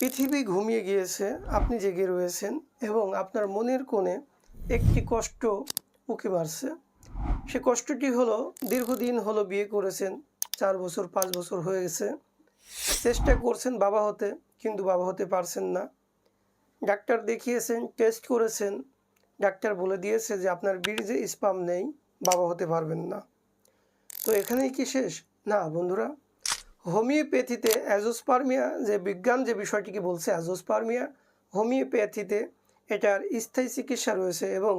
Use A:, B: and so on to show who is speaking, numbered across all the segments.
A: পৃথিবী ঘুমিয়ে গিয়েছে, আপনি জেগে রয়েছেন এবং আপনার মনের কোণে একটি কষ্ট উঁকি মারছে। সে কষ্টটি হলো, দীর্ঘদিন হলো বিয়ে করেছেন, চার বছর, পাঁচ বছর হয়ে গেছে। চেষ্টা করছেন বাবা হতে, কিন্তু বাবা হতে পারছেন না। ডাক্তার দেখিয়েছেন, টেস্ট করেছেন। ডাক্তার বলে দিয়েছে যে আপনার বীর্যে স্পাম নেই, বাবা হতে পারবেন না। তো এখানেই কি শেষ? না, বন্ধুরা। হোমিওপ্যাথিতে অ্যাজোস্পার্মিয়া, যে বিজ্ঞান যে বিষয়টিকে বলছে অ্যাজোস্পার্মিয়া, হোমিওপ্যাথিতে এটার স্থায়ী চিকিৎসা রয়েছে এবং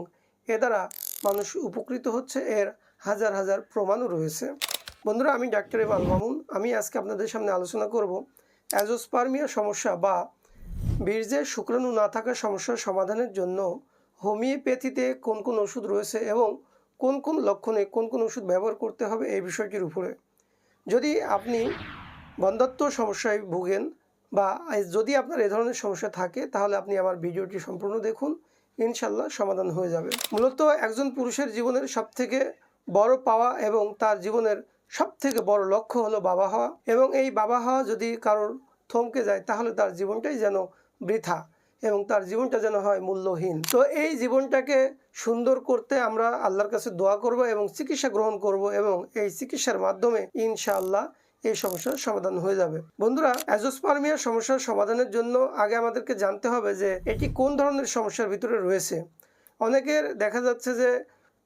A: এ দ্বারা মানুষ উপকৃত হচ্ছে, এর হাজার হাজার প্রমাণও রয়েছে। বন্ধুরা, আমি ডাক্তার এমাল মামুন, আমি আজকে আপনাদের সামনে আলোচনা করব অ্যাজোস্পার্মিয়া সমস্যা বা বীর্যের শুক্রাণু না থাকার সমস্যার সমাধানের জন্য হোমিওপ্যাথিতে কোন কোন ওষুধ রয়েছে এবং কোন কোন লক্ষণে কোন কোন ওষুধ ব্যবহার করতে হবে এই বিষয়টির উপরে। যদি আপনি বন্ধাত্ম সমস্যায় ভুগেন বা যদি আপনার এ ধরনের সমস্যা থাকে, তাহলে আপনি আমার ভিডিওটি সম্পূর্ণ দেখুন, ইনশাল্লাহ সমাধান হয়ে যাবে। মূলত একজন পুরুষের জীবনের সবথেকে বড় পাওয়া এবং তার জীবনের সবথেকে বড় লক্ষ্য হলো বাবা হওয়া এবং এই বাবা হওয়া যদি কারোর থমকে যায়, তাহলে তার জীবনটাই যেন বৃথা। এবং তার জীবনটা যেন হয় মূল্যহীন। তো এই জীবনটাকে সুন্দর করতে আমরা আল্লাহর কাছে দোয়া করব এবং চিকিৎসা গ্রহণ করব এবং এই চিকিৎসার মাধ্যমে ইনশাআল্লাহ এই সমস্যার সমাধান হয়ে যাবে। বন্ধুরা অ্যাজোস্পার্মিয়ার সমস্যার সমাধানের জন্য আগে আমাদেরকে জানতে হবে যে এটি কোন ধরনের সমস্যার ভিতরে রয়েছে। অনেকের দেখা যাচ্ছে যে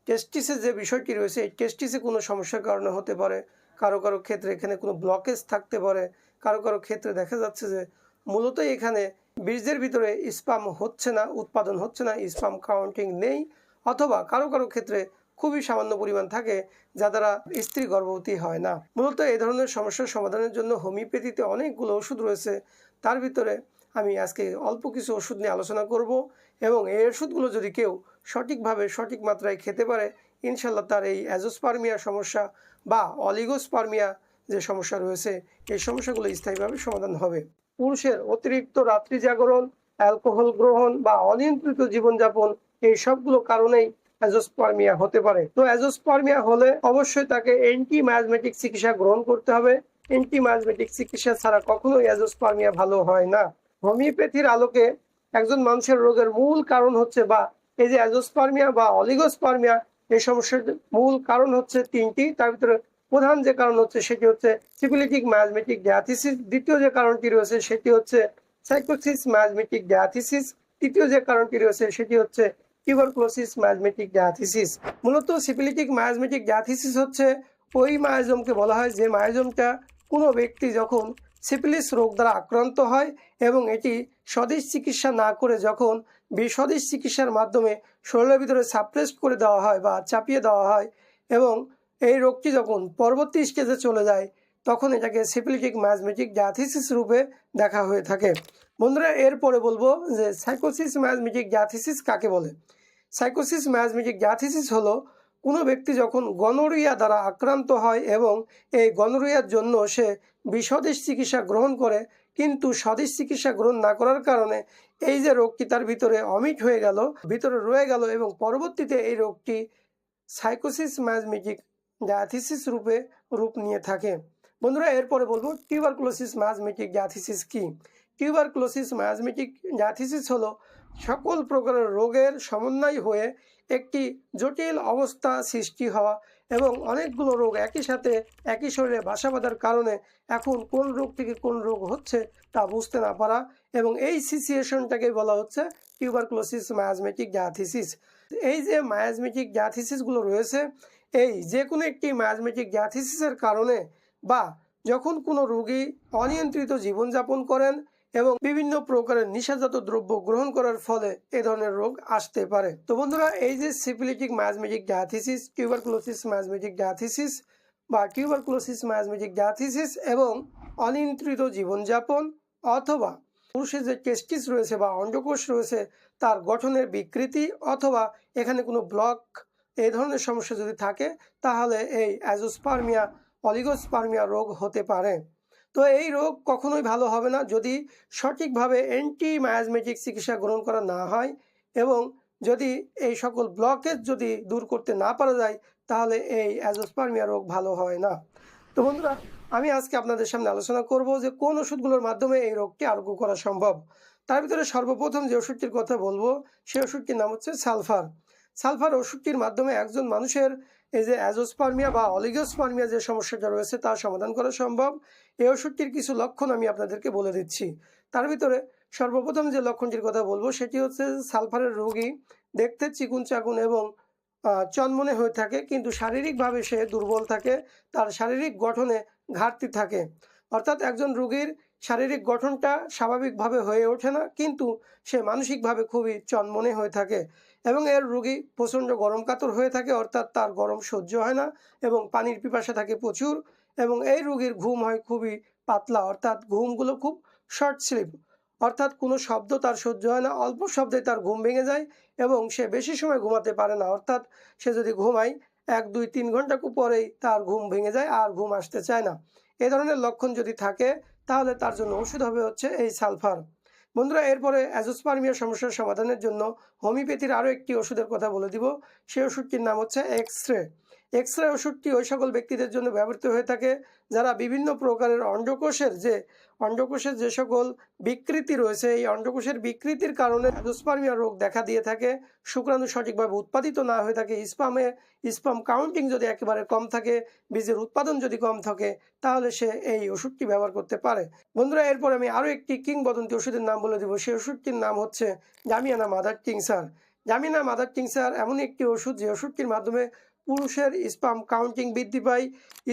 A: টেস্টিসের যে বিষয়টি রয়েছে, এই টেস্টিসে কোনো সমস্যার কারণে হতে পারে। কারও কারও ক্ষেত্রে এখানে কোনো ব্লকেজ থাকতে পারে। কারও কারও ক্ষেত্রে দেখা যাচ্ছে যে মূলত এখানে বীর্যের ভিতরে স্পাম হচ্ছে না, উৎপাদন হচ্ছে না, স্পাম কাউন্টিং নেই, অথবা কারও কারও ক্ষেত্রে খুবই সামান্য পরিমাণ থাকে যা দ্বারা স্ত্রী গর্ভবতী হয় না। মূলত এই ধরনের সমস্যার সমাধানের জন্য হোমিওপ্যাথিতে অনেকগুলো ওষুধ রয়েছে। তার ভিতরে আমি আজকে অল্প কিছু ওষুধ নিয়ে আলোচনা করব এবং এই ওষুধগুলো যদি কেউ সঠিকভাবে, সঠিক মাত্রায় খেতে পারে ইনশাল্লাহ তার এই অ্যাজোস্পার্মিয়া সমস্যা বা অলিগোস্পার্মিয়া যে সমস্যা রয়েছে, এই সমস্যাগুলো স্থায়ীভাবে সমাধান হবে। পুরুষের অতিরিক্ত রাত্রি জাগরণ, অ্যালকোহল গ্রহণ বা অনিয়ন্ত্রিত জীবনযাপন এই সবগুলো কারণেই অ্যাজোস্পার্মিয়া হতে পারে। তো অ্যাজোস্পার্মিয়া হলে অবশ্যই তাকে অ্যান্টি মায়াজমেটিক চিকিৎসা গ্রহণ করতে হবে। অ্যান্টি মায়াজমেটিক চিকিৎসা ছাড়া কখনোই অ্যাজোস্পার্মিয়া ভালো হয় না। হোমিওপ্যাথির আলোকে একজন মানুষের রোগের মূল কারণ হচ্ছে বা এই যে অ্যাজোস্পার্মিয়া বা অলিগোস্পার্মিয়া এই সমস্যার মূল কারণ হচ্ছে তিনটি, তার ভিতরে প্রধান যে কারণ হচ্ছে সেটি হচ্ছে সিপিলিটিক মায়াজমেটিক ডায়াথিসিস দ্বিতীয় যে কারণটি রয়েছে সেটি হচ্ছে সাইকোসিস মায়াজমেটিক ডায়াথিসিস তৃতীয় যে কারণটি রয়েছে সেটি হচ্ছে টিউবারকুলোসিস মায়াজমেটিক ডায়াথিসিস মূলত সিপিলিটিক মায়াজমেটিক ডায়াথিসিস হচ্ছে ওই মায়াজমকে বলা হয় যে মায়াজমটা কোনো ব্যক্তি যখন সিপিলিস রোগ দ্বারা আক্রান্ত হয় এবং এটি স্বদেশ চিকিৎসা না করে যখন বিস্বদেশ চিকিৎসার মাধ্যমে শরীরের ভিতরে সাপ্রেস করে দেওয়া হয় বা চাপিয়ে দেওয়া হয় এবং এই রোগটি যখন পরবর্তী স্টেজে চলে যায়, তখন এটাকে সিপিলিটিক ম্যাজমেটিক ডায়াথিসিস রূপে দেখা হয়ে থাকে। বন্ধুরা, এরপরে বলব যে সাইকোসিস ম্যাজমেটিক ডায়াথিসিস কাকে বলে? সাইকোসিস ম্যাজমেটিক ডায়াথিসিস হলো কোনো ব্যক্তি যখন গনোরিয়া দ্বারা আক্রান্ত হয় এবং এই গনোরিয়ার জন্য সে বিস্বদেশ চিকিৎসা গ্রহণ করে, কিন্তু স্বদেশ চিকিৎসা গ্রহণ না করার কারণে এই যে রোগটি তার ভিতরে অমিট হয়ে গেল, ভিতরে রয়ে গেল এবং পরবর্তীতে এই রোগটি সাইকোসিস ম্যাজমেটিক ডায়াথিসিস রূপে রূপ নিয়ে থাকে। বন্ধুরা, এরপরে বলব, টিউবারকুলোসিস ম্যাজমেটিক ডায়াথিসিস কি? টিউবারকুলোসিস ম্যাজমেটিক ডায়াথিসিস হলো সকল প্রকারের রোগের সমন্বয় হয়ে একটি জটিল অবস্থা সৃষ্টি হওয়া এবং অনেকগুলো রোগ একই সাথে একই শরীরে বাসা বাঁধার কারণে এখন কোন রোগ থেকে কোন রোগ হচ্ছে তা বুঝতে না পারা এবং এই সিচুয়েশনটাকে বলা হচ্ছে টিউবারকুলোসিস মায়াজমেটিক ডায়াথিসিস এই যে মায়াজমেটিক ডায়াথিসিসগুলো রয়েছে এই যে কোনো একটি মায়াজমেটিক ডায়াথিসিসের কারণে বা যখন কোনো রোগী অনিয়ন্ত্রিত জীবনযাপন করেন এবং বিভিন্ন প্রকারের নিশাজাত দ্রব্য গ্রহণ করার ফলে এ ধরনের রোগ আসতে পারে। তো বন্ধুরা, এই যে syphilitic miasmatic diathesis tuberculosis miasmatic diathesis বা টিউবারকুলোসিস ম্যাজমেটিক ডায়াথিসিস এবং অনিয়ন্ত্রিত জীবনযাপন অথবা পুরুষের যে টেস্টিস রয়েছে বা অন্ডকোষ রয়েছে, তার গঠনের বিকৃতি অথবা এখানে কোনো ব্লক এই ধরনের সমস্যা যদি থাকে, তাহলে এই অ্যাজোস্পার্মিয়া, অলিগোস্পার্মিয়া রোগ হতে পারে। তো এই রোগ কখনোই ভালো হবে না যদি সঠিকভাবে অ্যান্টি মায়াজমেটিক চিকিৎসা গ্রহণ করা না হয় এবং যদি এই সকল ব্লকেজ যদি দূর করতে না পারা যায়, তাহলে এই অ্যাজোস্পার্মিয়া রোগ ভালো হয় না। তো বন্ধুরা, আমি আজকে আপনাদের সামনে আলোচনা করব যে কোন ওষুধগুলোর মাধ্যমে এই রোগটি আরোগ্য করা সম্ভব। তার ভিতরে সর্বপ্রথম যে ওষুধটির কথা বলব, সেই ওষুধটির নাম হচ্ছে সালফার। সালফার ওষুধটির মাধ্যমে একজন মানুষের এই যে অ্যাজোস্পার্মিয়া বা অলিগোস্পার্মিয়া যে সমস্যাটা রয়েছে তা সমাধান করা সম্ভব। এই ওষুধটির কিছু লক্ষণ আমি আপনাদেরকে বলে দিচ্ছি। তার ভিতরে সর্বপ্রথম যে লক্ষণটির কথা বলব সেটি হচ্ছে সালফারের রোগী দেখতে চিকুন চাকুন এবং চনমনে হয়ে থাকে, কিন্তু শারীরিকভাবে সে দুর্বল থাকে, তার শারীরিক গঠনে ঘাটতি থাকে। অর্থাৎ একজন রোগীর শারীরিক গঠনটা স্বাভাবিকভাবে হয়ে ওঠে না, কিন্তু সে মানসিকভাবে খুবই চনমনে হয়ে থাকে এবং এর রোগী প্রচণ্ড গরম কাতর হয়ে থাকে, অর্থাৎ তার গরম সহ্য হয় না এবং পানির পিপাসা থাকে প্রচুর এবং এই রোগীর ঘুম হয় খুবই পাতলা, অর্থাৎ ঘুমগুলো খুব শর্ট স্লিপ। অর্থাৎ কোনো শব্দ তার সহ্য হয় না, অল্প শব্দে তার ঘুম ভেঙে যায় এবং সে বেশি সময় ঘুমাতে পারে না, অর্থাৎ সে যদি ঘুমায় এক, দুই, তিন ঘণ্টা পরেই তার ঘুম ভেঙে যায় আর ঘুম আসতে চায় না। এ ধরনের লক্ষণ যদি থাকে তাহলে তার জন্য ওষুধ হবে হচ্ছে এই সালফার। বন্ধুরা, এরপরে অ্যাজোস্পার্মিয়া সমস্যার সমাধানের জন্য হোমিওপ্যাথির আরও একটি ওষুধের কথা বলে দিব। সেই ওষুধটির নাম হচ্ছে এক্স রে এক্স রে ওষুধটি ওই সকল ব্যক্তিদের জন্য ব্যবহৃত হয়ে থাকে, যারা বিভিন্ন প্রকারের অন্ডকোষের যে অন্ডকোষের যে সকল বিকৃতি রয়েছে, এই অন্ডকোষের বিকৃতির কারণে অ্যাজোস্পার্মিয়া রোগ দেখা দিয়ে থাকে। শুক্রাণু সঠিকভাবে উৎপাদিত না হয়ে থাকে স্পামে স্পাম কাউন্টিং যদি একেবারে কম থাকে, বীজের উৎপাদন যদি কম থাকে, তাহলে সে এই ওষুধটি ব্যবহার করতে পারে। বন্ধুরা, এরপর আমি আরও একটি কিংবদন্তি ওষুধের নাম বলে দেবো। সেই ওষুধটির নাম হচ্ছে জামিয়ানা মাদার টিংসার। জামিনা মাদার টিংসার এমন একটি ওষুধ, যে ওষুধটির মাধ্যমে পুরুষের স্পাম কাউন্টিং বৃদ্ধি পায়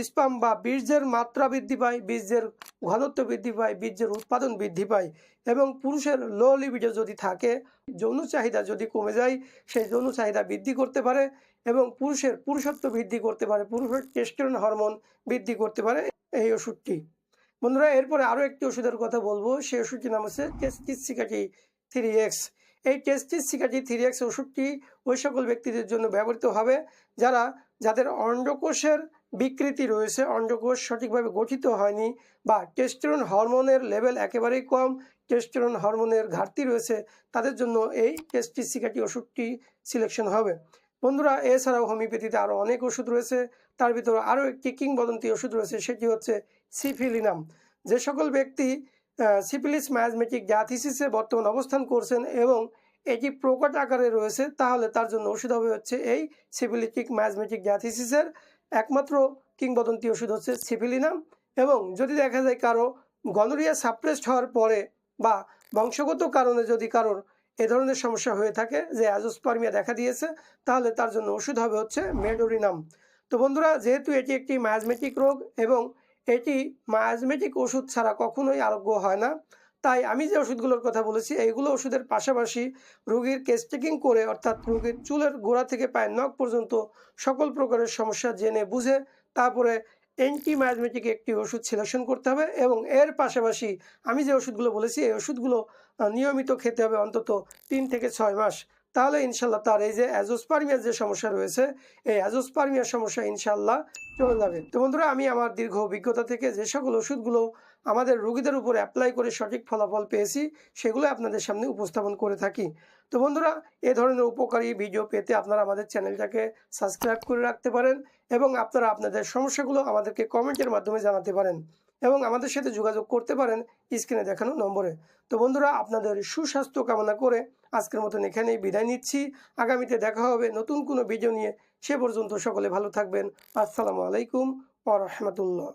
A: স্পাম বা বীর্যের মাত্রা বৃদ্ধি পায়, বীর্যের ঘনত্ব বৃদ্ধি পায়, বীর্যের উৎপাদন বৃদ্ধি পায় এবং পুরুষের লো লিবিডো যদি থাকে, যৌন চাহিদা যদি কমে যায়, সেই যৌন চাহিদা বৃদ্ধি করতে পারে এবং পুরুষের পুরুষত্ব বৃদ্ধি করতে পারে, পুরুষের টেস্টোস্টেরন হরমোন বৃদ্ধি করতে পারে এই ওষুধটি। বন্ধুরা, এরপরে আরও একটি ওষুধের কথা বলব, সেই ওষুধটির নাম হচ্ছে থ্রি এক্স এই টেস্টিস সিকাটি থ্রি এক্স ওষুধটি ওই সকল ব্যক্তিদের জন্য ব্যবহৃত হবে, যারা, যাদের অন্ডকোষের বিকৃতি রয়েছে, অন্ডকোষ সঠিকভাবে গঠিত হয়নি বা টেস্টোস্টেরন হরমোনের লেভেল একেবারেই কম টেস্টোস্টেরন হরমোনের ঘাটতি রয়েছে, তাদের জন্য এই টেস্টিস সিকাটি ওষুধটি সিলেকশন হবে। বন্ধুরা, এছাড়াও হোমিওপ্যাথিতে আরও অনেক ওষুধ রয়েছে, তার ভিতরে আরও একটি কিংবদন্তি ওষুধ রয়েছে, সেটি হচ্ছে সিফিলিনাম। যে সকল ব্যক্তি সিপিলিস ম্যাজমেটিক জাথিসিসে বর্তমান অবস্থান করছেন এবং এটি প্রকট আকারে রয়েছে, তাহলে তার জন্য ওষুধ হবে হচ্ছে এই সিপিলিটিক ম্যাজমেটিক জাথিসিসের একমাত্র কিংবদন্তি ওষুধ হচ্ছে সিফিলিনাম এবং যদি দেখা যায় কারও গনোরিয়া সাপ্রেসড হওয়ার পরে বা বংশগত কারণে যদি কারোর এ ধরনের সমস্যা হয়ে থাকে যে অ্যাজোস্পার্মিয়া দেখা দিয়েছে, তাহলে তার জন্য ওষুধ হবে হচ্ছে মেডোরিনাম। তো বন্ধুরা, যেহেতু এটি একটি ম্যাজমেটিক রোগ এবং এটি মায়াজমেটিক ওষুধ ছাড়া কখনোই আরোগ্য হয় না। তাই আমি যে ওষুধগুলোর কথা বলেছি এইগুলো ওষুধের পাশাপাশি রোগীর কেস টেকিং করে, অর্থাৎ রোগীর চুলের গোড়া থেকে পায়ের নখ পর্যন্ত সকল প্রকারের সমস্যা জেনে বুঝে তারপরে অ্যান্টি মায়াজমেটিক একটি ওষুধ সিলেকশন করতে হবে এবং এর পাশাপাশি আমি যে ওষুধগুলো বলেছি, এই ওষুধগুলো নিয়মিত খেতে হবে অন্তত তিন থেকে ছয় মাস। তাহলে ইনশাল্লাহ তার এই যে অ্যাজোস্পার্মিয়ার যে সমস্যা রয়েছে, এই অ্যাজোস্পার্মিয়ার সমস্যা ইনশাল্লাহ চলে যাবে। তো বন্ধুরা, আমি আমার দীর্ঘ অভিজ্ঞতা থেকে যে সকল ওষুধগুলো আমাদের রোগীদের উপর অ্যাপ্লাই করে সঠিক ফলাফল পেয়েছি, সেগুলো আপনাদের সামনে উপস্থাপন করে থাকি। তো বন্ধুরা, এ ধরনের উপকারী ভিডিও পেতে আপনারা আমাদের চ্যানেলটাকে সাবস্ক্রাইব করে রাখতে পারেন এবং আপনারা আপনাদের সমস্যাগুলো আমাদেরকে কমেন্টের মাধ্যমে জানাতে পারেন এবং আমাদের সাথে যোগাযোগ করতে পারেন স্ক্রিনে দেখানো নম্বরে। তো বন্ধুরা, আপনাদের সুস্বাস্থ্য কামনা করে আজকের মতন এখানেই বিদায় নিচ্ছি। আগামীতে দেখা হবে নতুন কোনো ভিডিও নিয়ে। সে পর্যন্ত সকলে ভালো থাকবেন। আসসালামু আলাইকুম ওয়া রাহমাতুল্লাহ।